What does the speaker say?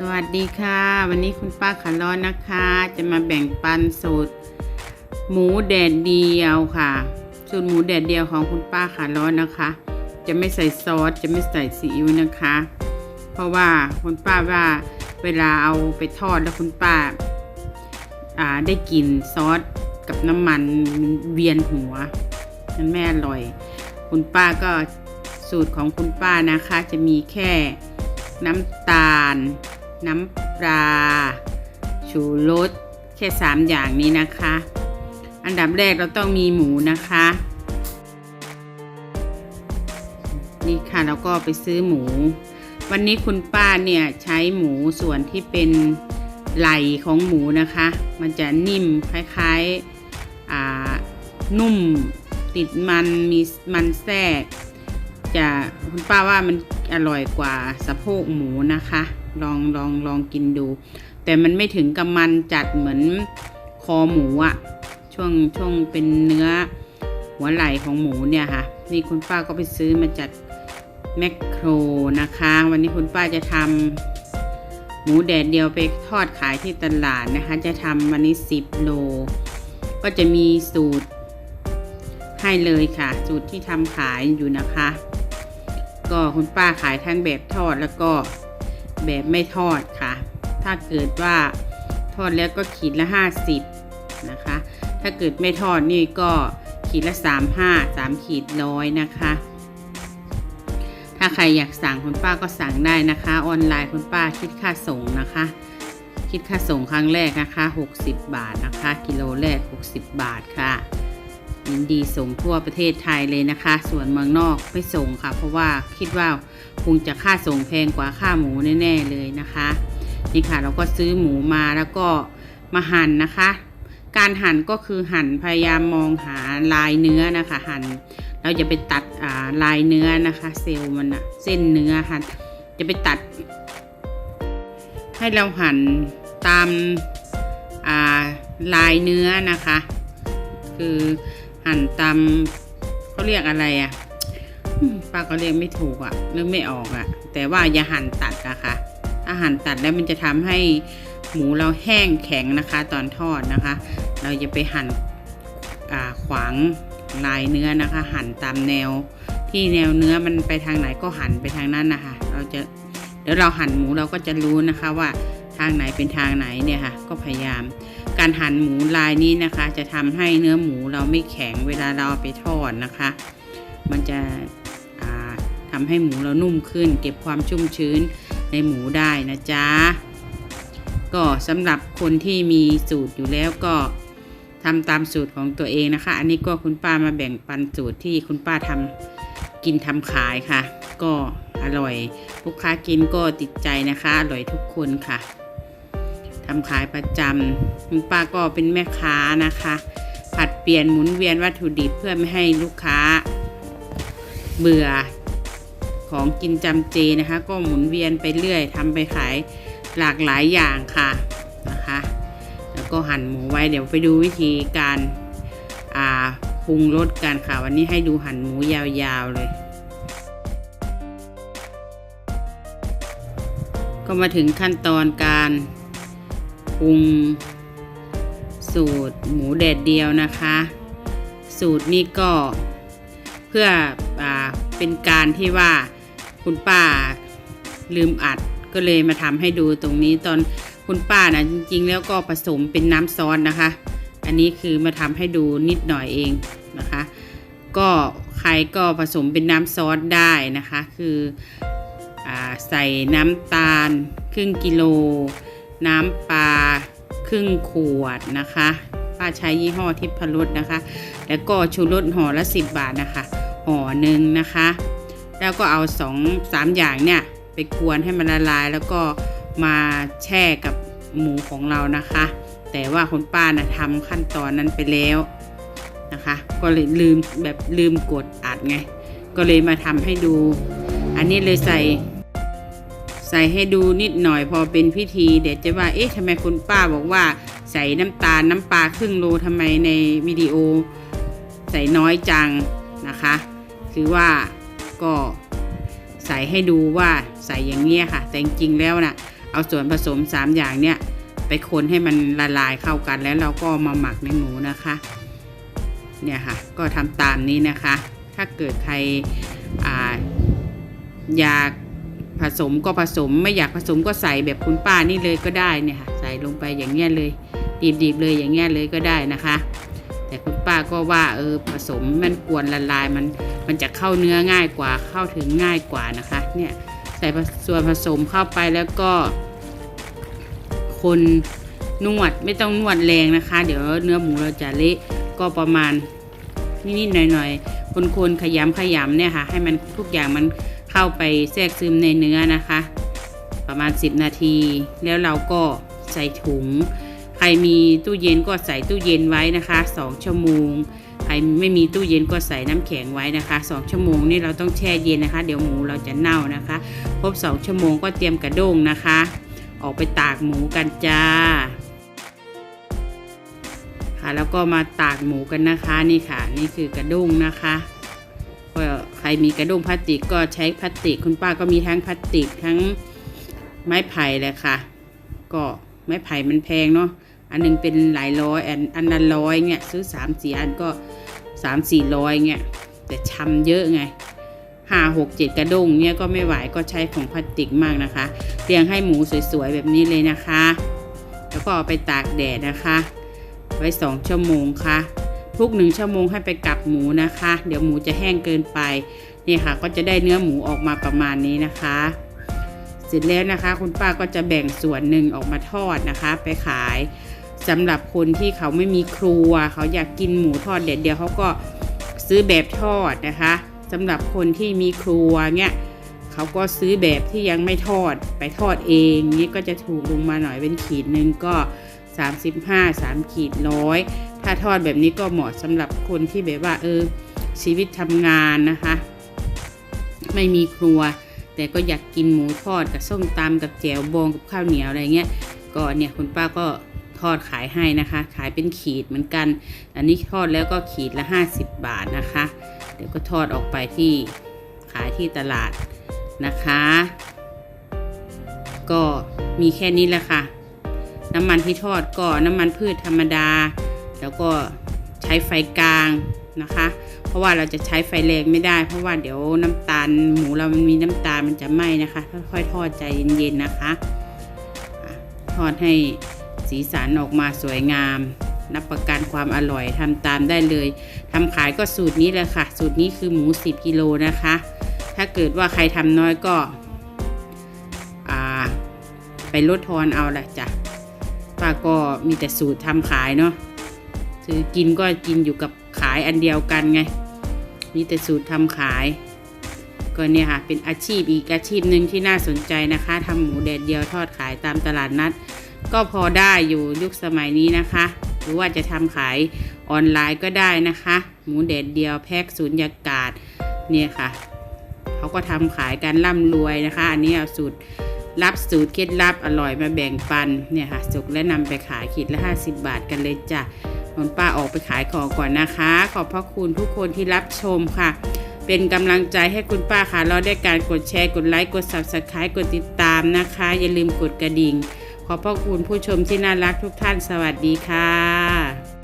สวัสดีค่ะ วันนี้คุณป้าขาร้อนนะคะ จะมาแบ่งปันสูตรหมูแดดเดียวค่ะ สูตรหมูแดดเดียวของคุณป้าขาร้อนนะคะ จะไม่ใส่ซอสจะไม่ใส่ซีอิ๊วนะคะ เพราะว่าคุณป้าว่าเวลาเอาไปทอดแล้วคุณป้าอ่าได้กลิ่นซอสกับน้ำมันเวียนหัวมันไม่อร่อย คุณป้าก็สูตรของคุณป้านะคะ จะมีแค่น้ำตาล น้ำปลาชูรสแค่สามอย่างนี้นะคะ อันดับแรกเราต้องมีหมูนะคะ นี่ค่ะเราก็ไปซื้อหมู วันนี้คุณป้าเนี่ยใช้หมูส่วนที่เป็นไหลของหมูนะคะ มันจะนิ่มคล้ายๆอ่านุ่มติดมันมีมันแทรก จะคุณป้าว่ามันอร่อยกว่าสะโพกหมูนะคะ ลองลองลองกินดู แต่มันไม่ถึงกับมันจัดเหมือนคอหมูอะช่วงช่วงเป็นเนื้อหัวไหล่ของหมูเนี่ยค่ะ นี่คุณป้าก็ไปซื้อมาจากแมคโครนะคะ วันนี้คุณป้าจะทำหมูแดดเดียวไปทอดขายที่ตลาดนะคะ จะทำวันนี้ 10 โล ก็จะมีสูตรให้เลยค่ะ สูตรที่ทำขายอยู่นะคะ ก็คุณป้าขายทั้งแบบทอดแล้วก็ แบบไม่ทอดค่ะ ถ้าเกิดว่าทอดแล้วก็ขีดละ 50 นะคะ ถ้าเกิดไม่ทอดนี่ก็ขีดละ 35 3 ขีดร้อยนะคะ ถ้าใครอยากสั่งคุณป้าก็สั่งได้นะคะ ออนไลน์คุณป้าคิดค่าส่งนะคะ คิดค่าส่งครั้งแรกนะคะ 60 บาทนะคะ กิโลแรก 60 บาทค่ะ ยินดีส่งทั่วประเทศไทยเลยนะคะ ส่วนเมืองนอกไม่ส่งค่ะ เพราะว่าคิดว่าคงจะค่าส่งแพงกว่าค่าหมูแน่ ๆ เลยนะคะ นี่ค่ะเราก็ซื้อหมูมาแล้วก็มาหั่นนะคะ การหั่นก็คือหั่นพยายามมองหาลายเนื้อนะคะหั่นเราจะไปตัดาลายเนื้อนะคะ เซลล์มันอะเส้นเนื้อค่ะจะไปตัด ให้เราหั่นตามาลายเนื้อนะคะ คือ หั่นตามเขาเรียกอะไรอะ่ะป้าก็เรียกไม่ถูกอะ่ะนึกไม่ออกอะ่ะ แต่ว่าอย่าหั่นตัดนะคะถ้าหั่นตัดแล้วมันจะทำให้หมูเราแห้งแข็งนะคะ ตอนทอดนะคะ เราจะไปหั่นอ่าขวางลายเนื้อนะคะ หั่นตามแนวที่แนวเนื้อมันไปทางไหนก็หั่นไปทางนั้นนะคะ เราจะเดี๋ยวเราหั่นหมูเราก็จะรู้นะคะว่า ทางไหนเป็นทางไหนเนี่ยค่ะ ก็พยายาม การหั่นหมูลายนี้นะคะ จะทำให้เนื้อหมูเราไม่แข็งเวลาเราไปทอดนะคะ มันจะอ่าทำให้หมูเรานุ่มขึ้น เก็บความชุ่มชื้นในหมูได้นะจ๊ะก็สำหรับคนที่มีสูตรอยู่แล้วก็ทำตามสูตรของตัวเองนะคะ อันนี้ก็คุณป้ามาแบ่งปันสูตรที่คุณป้าทำกินทำขายค่ะ ก็อร่อย ลูกค้ากินก็ติดใจนะคะ อร่อยทุกคนค่ะ ทำขายประจำคุณป้าก็เป็นแม่ค้านะคะ ผัดเปลี่ยนหมุนเวียนวัตถุดิบเพื่อไม่ให้ลูกค้า เบื่อของกินจำเจนะคะ ก็หมุนเวียนไปเรื่อยทำไปขายหลากหลายอย่างค่ะนะคะ แล้วก็หั่นหมูไว้เดี๋ยวไปดูวิธีการาปรุงรสกันค่ะ วันนี้ให้ดูหั่นหมูยาวๆเลย ก็มาถึงขั้นตอนการ ปรุง สูตรหมูแดดเดียวนะคะ สูตรนี้ก็เพื่ออเป็นการที่ว่าคุณป้าลืมอัดก็เลยมาทำให้ดูตรงนี้ตอนคุณป้านะจริง ๆ แล้วก็ผสมเป็นน้ำซอสนะคะ อันนี้คือมาทำให้ดูนิดหน่อยเองนะคะ ก็ใครก็ผสมเป็นน้ำซอสได้นะคะ คืออใส่น้ำตาลครึ่งกิโล น้ำปลา ครึ่งขวดนะคะป้าใช้ยี่ห้อทิพรสนะคะ แล้วก็ชูรสห่อละ 10 บาทนะคะห่อหนึ่งนะคะ แล้วก็เอาสองสามอย่างเนี่ยไปกวนให้มันละลาย แล้วก็มาแช่กับหมูของเรานะคะ แต่ว่าคุณป้านะทำขั้นตอนนั้นไปแล้วนะคะ ก็เลยลืมแบบลืมกดอัดไง ก็เลยมาทำให้ดู อันนี้เลยใส่ ใส่ให้ดูนิดหน่อยพอเป็นพิธี เดี๋ยวจะว่าเอ๊ะทำไมคุณป้าบอกว่า ใส่น้ำตาลน้ำปลาครึ่งโลทำไมในวิดีโอ ใส่น้อยจังนะคะ คือว่าก็ใส่ให้ดูว่าใส่อย่างเงี้ยค่ะ แต่จริงๆแล้วนะ่ะเอาส่วนผสม 3 อย่างเนี่ยไปคนให้มันละลายเข้ากันแล้วเราก็มาหมักในหมูนะคะ เนี่ยค่ะ ก็ทำตามนี้นะคะ ถ้าเกิดใครออยาก ผสมก็ผสมไม่อยากผสมก็ใส่แบบคุณป้านี่เลยก็ได้เนี่ยค่ะใส่ลงไปอย่างเงี้ยเลยดิบๆเลยอย่างเงี้ยเลยก็ได้นะคะ แต่คุณป้าก็ว่าเออผสมมันกวนละลายมันมันจะเข้าเนื้อง่ายกว่าเข้าถึงง่ายกว่านะคะเนี่ยใส่ส่วนผสมเข้าไปแล้วก็ คนนวดไม่ต้องนวดแรงนะคะ เดี๋ยวเนื้อหมูเราจะเละก็ประมาณนิดๆหน่อยๆคนๆขยำขยำเนี่ยค่ะ ให้มันทุกอย่างมัน เข้าไปแทรกซึมในเนื้อนะคะ ประมาณ 10 นาที แล้วเราก็ใส่ถุง ใครมีตู้เย็นก็ใส่ตู้เย็นไว้นะคะ 2 ชั่วโมง ใครไม่มีตู้เย็นก็ใส่น้ำแข็งไว้นะคะ 2 ชั่วโมงนี่เราต้องแช่เย็นนะคะ เดี๋ยวหมูเราจะเน่านะคะ ครบ 2 ชั่วโมงก็เตรียมกระด้งนะคะ ออกไปตากหมูกันจ้าค่ะแล้วก็มาตากหมูกันนะคะนี่ค่ะ นี่คือกระด้งนะคะ ก็ใครมีกระด้งพลาสติกก็ใช้พลาสติก คุณป้าก็มีทั้งพลาสติกทั้งไม้ไผ่เลยค่ะ ก็ไม้ไผ่มันแพงเนาะอันหนึงเป็นหลายร้อยอันอันละร้อยเงี้ยซื้อสามสี่อันก็สามสี่ร้อยเงี้ยแต่ชำเยอะไงห้าหกเจ็ดกระด้งเนี่ยก็ไม่ไหวก็ใช้ของพลาสติกมากนะคะเรียงให้หมูสวยๆแบบนี้เลยนะคะ แล้วก็เอาไปตากแดดนะคะ ไว้สองชั่วโมงค่ะ ทุกหนึ่งชั่วโมงให้ไปกลับหมูนะคะ เดี๋ยวหมูจะแห้งเกินไปนี่ค่ะ ก็จะได้เนื้อหมูออกมาประมาณนี้นะคะ เสร็จแล้วนะคะ คุณป้าก็จะแบ่งส่วนหนึ่งออกมาทอดนะคะ ไปขายสำหรับคนที่เขาไม่มีครัว เขาอยากกินหมูทอดเด็ดเดียวเขาก็ซื้อแบบทอดนะคะสำหรับคนที่มีครัวเนี่ยเขาก็ซื้อแบบที่ยังไม่ทอดไปทอดเองนี่ก็จะถูกลงมาหน่อยเป็นขีดหนึ่งก็ 35 3ขีดร้อย ถ้าทอดแบบนี้ก็เหมาะสำหรับคนที่แบบว่าเออชีวิตทำงานนะคะ ไม่มีครัว แต่ก็อยากกินหมูทอดกับส้มตำกับแจ่วบองกับข้าวเหนียวอะไรเงี้ยก็เนี่ยคุณป้าก็ทอดขายให้นะคะ ขายเป็นขีดเหมือนกัน อันนี้ทอดแล้วก็ขีดละ 50 บาทนะคะ เดี๋ยวก็ทอดออกไปที่ขายที่ตลาดนะคะ ก็มีแค่นี้แหละค่ะ น้ำมันที่ทอดก็น้ำมันพืชธรรมดา แล้วก็ใช้ไฟกลางนะคะ เพราะว่าเราจะใช้ไฟแรงไม่ได้ เพราะว่าเดี๋ยวน้ำตาลหมูเรามันมีน้ำตาลมันจะไหม้นะคะค่อยๆทอดใจเย็นๆนะคะทอดให้สีสันออกมาสวยงาม รับประกันความอร่อยทำตามได้เลยทำขายก็สูตรนี้เลยค่ะ สูตรนี้คือหมู 10กิโลนะคะ ถ้าเกิดว่าใครทำน้อยก็ไปลดทอนเอาละจ้ะป้าก็มีแต่สูตรทำขายเนาะ ซื้อกินก็กินอยู่กับขายอันเดียวกันไงมีแต่สูตรทำขายก็เนี่ยค่ะเป็นอาชีพอีกอาชีพหนึ่งที่น่าสนใจนะคะทำหมูแดดเดียวทอดขายตามตลาดนัด ก็พอได้อยู่ยุคสมัยนี้นะคะ หรือว่าจะทำขายออนไลน์ก็ได้นะคะ หมูแดดเดียวแพ็คสูญญากาศเนี่ยค่ะเขาก็ทำขายกันร่ำรวยนะคะ อันนี้เอาสูตรรับสูตรเคล็ดลับอร่อยมาแบ่งปันเนี่ยค่ะสุกและนำไปขายขีดละ 50 บาทกันเลยจ้ะ คุณป้าออกไปขายของก่อนนะคะ ขอบพระคุณทุกคนที่รับชมค่ะ เป็นกำลังใจให้คุณป้าค่ะเราได้การกดแชร์กดไลค์กด subscribe กดติดตามนะคะ อย่าลืมกดกระดิ่ง ขอบพระคุณผู้ชมที่น่ารักทุกท่านสวัสดีค่ะ